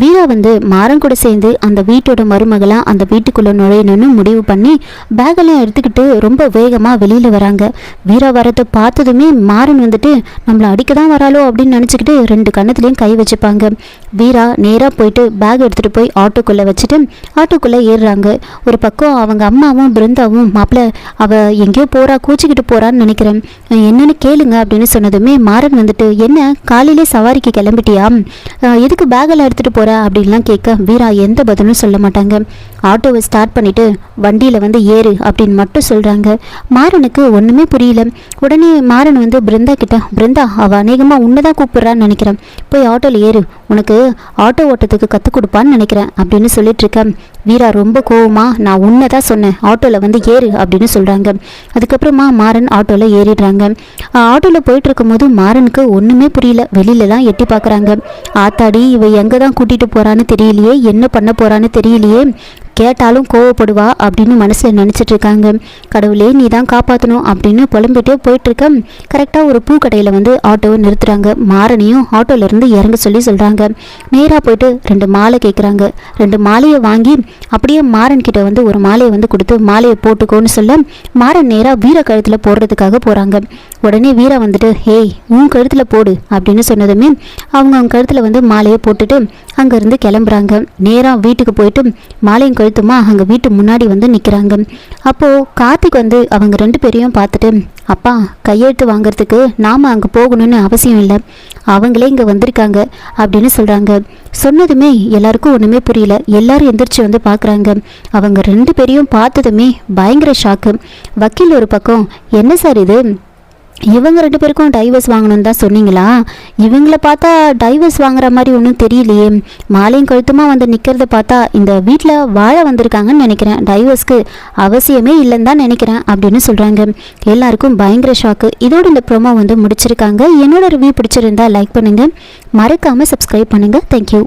வீரா வந்து மாறன் கூட சேர்ந்து அந்த வீட்டோட மருமகளாக அந்த வீட்டுக்குள்ளே நுழையணும்னு முடிவு பண்ணி பேக்கெல்லாம் எடுத்துக்கிட்டு ரொம்ப வேகமாக வெளியில் வராங்க. வீரா வரத்தை பார்த்ததுமே மாறன் வந்துட்டு நம்மளை அடிக்க தான் வராளோ? அப்படின்னு நினச்சிக்கிட்டு ரெண்டு கண்ணத்துலேயும் கை வச்சுப்பாங்க. வீரா நேராக போயிட்டு பேக் எடுத்துகிட்டு போய் ஆட்டோக்குள்ளே வச்சுட்டு ஆட்டோக்குள்ளே ஏறுறாங்க. ஒரு பக்கம் அவங்க அம்மாவும் பிருந்தாவும் மாப்பிள்ள அவள் எங்கேயோ போகிறா கூச்சிக்கிட்டு போகிறான்னு நினைக்கிறேன். என்னென்னு கேளுங்க அப்படின்னு சொன்னதுமே மாறன் வந்துட்டு என்ன காலையிலே சவாரிக்கு கிளம்பிட்டியா? எதுக்கு பேகெல்லாம் எடுத்துகிட்டு போகிற அப்படின்லாம் கேட்க வீரா எந்த பதிலும் சொல்ல மாட்டாங்க. ஆட்டோவை ஸ்டார்ட் பண்ணிட்டு வண்டியில் வந்து ஏறு அப்படின்னு மட்டும் சொல்கிறாங்க மாறனுக்கு ஒன்றுமே புரியல. உடனே மாறன் வந்து பிருந்தா கிட்ட பிருந்தா அவள் அநேகமாக உன்னை தான் கூப்பிட்றான்னு நினைக்கிறேன். போய் ஆட்டோவில் ஏறு. உனக்கு ஆட்டோ ஓட்டத்துக்கு கற்றுக் கொடுப்பான்னு நினைக்கிறேன் அப்படின்னு சொல்லிட்டு இருக்கேன் வீரா ரொம்ப கோவமா நான் உன்னை தான் சொன்னேன். ஆட்டோவில் வந்து ஏறு அப்படின்னு சொல்கிறாங்க அதுக்கப்புறமா மாறன் ஆட்டோவில் ஏறிடுறாங்க. ஆட்டோவில் போயிட்டு இருக்கும்போது மாறனுக்கு ஒன்றுமே புரியல. வெளியிலலாம் எட்டி பார்க்குறாங்க ஆத்தாடி இவ எங்கே தான் கூட்டிகிட்டு போகிறான்னு தெரியலையே என்ன பண்ண போகிறான்னு தெரியலையே. கேட்டாலும் கோவப்படுவா அப்படின்னு மனசில் நினச்சிட்டு இருக்காங்க. கடவுளே நீ தான் காப்பாற்றணும் அப்படின்னு புலம்பிட்டே போயிட்டுருக்க. கரெக்டாக ஒரு பூக்கடையில் வந்து ஆட்டோவை நிறுத்துறாங்க. மாறனையும் ஆட்டோலேருந்து இறங்க சொல்லி சொல்கிறாங்க நேராக போயிட்டு ரெண்டு மாலை கேட்குறாங்க ரெண்டு மாலையை வாங்கி அப்படியே மாறன் கிட்ட வந்து ஒரு மாலையை வந்து கொடுத்து மாலையை போட்டுக்கோன்னு சொல்ல மாறன் நேராக வீர கழுத்தில் போடுறதுக்காக போகிறாங்க உடனே வீரா வந்துட்டு ஹேய் உன் கழுத்தில் போடு அப்படின்னு சொன்னதுமே அவங்க அவங்க கழுத்தில் வந்து மாலையை போட்டுட்டு அங்கேருந்து கிளம்புறாங்க. நேராக வீட்டுக்கு போயிட்டு மாலையும் கழுத்துமா அங்கே வீட்டு முன்னாடி வந்து நிற்கிறாங்க அப்போது கார்த்திக் வந்து அவங்க ரெண்டு பேரையும் பார்த்துட்டு அப்பா கையெழுத்து வாங்குறதுக்கு நாம் அங்கே போகணும்னு அவசியம் இல்லை. அவங்களே இங்கே வந்திருக்காங்க அப்படின்னு சொல்கிறாங்க சொன்னதுமே எல்லாருக்கும் ஒன்றுமே புரியல. எல்லாரும் எந்திரிச்சு வந்து பார்க்குறாங்க அவங்க ரெண்டு பேரையும் பார்த்ததுமே பயங்கர ஷாக்கு வக்கீல் ஒரு பக்கம் என்ன சார் இது? இவங்க ரெண்டு பேருக்கும் டைவர்ஸ் வாங்கணும்னு தான் சொன்னீங்களா? இவங்கள பார்த்தா டைவர்ஸ் வாங்குற மாதிரி ஒன்றும் தெரியலையே. மாலையும் கழுத்துமா வந்து நிற்கிறத பார்த்தா இந்த வீட்டில் வாழ வந்திருக்காங்கன்னு நினைக்கிறேன். டைவர்ஸ்க்கு அவசியமே இல்லைன்னு தான் நினைக்கிறேன் அப்படின்னு சொல்கிறாங்க எல்லாருக்கும் பயங்கர ஷாக்கு இதோட இந்த ப்ரோமோ வந்து முடிச்சிருக்காங்க. என்னோட ரிவ்யூ பிடிச்சிருந்தா லைக் பண்ணுங்கள் மறக்காமல் சப்ஸ்கிரைப் பண்ணுங்கள் தேங்க்யூ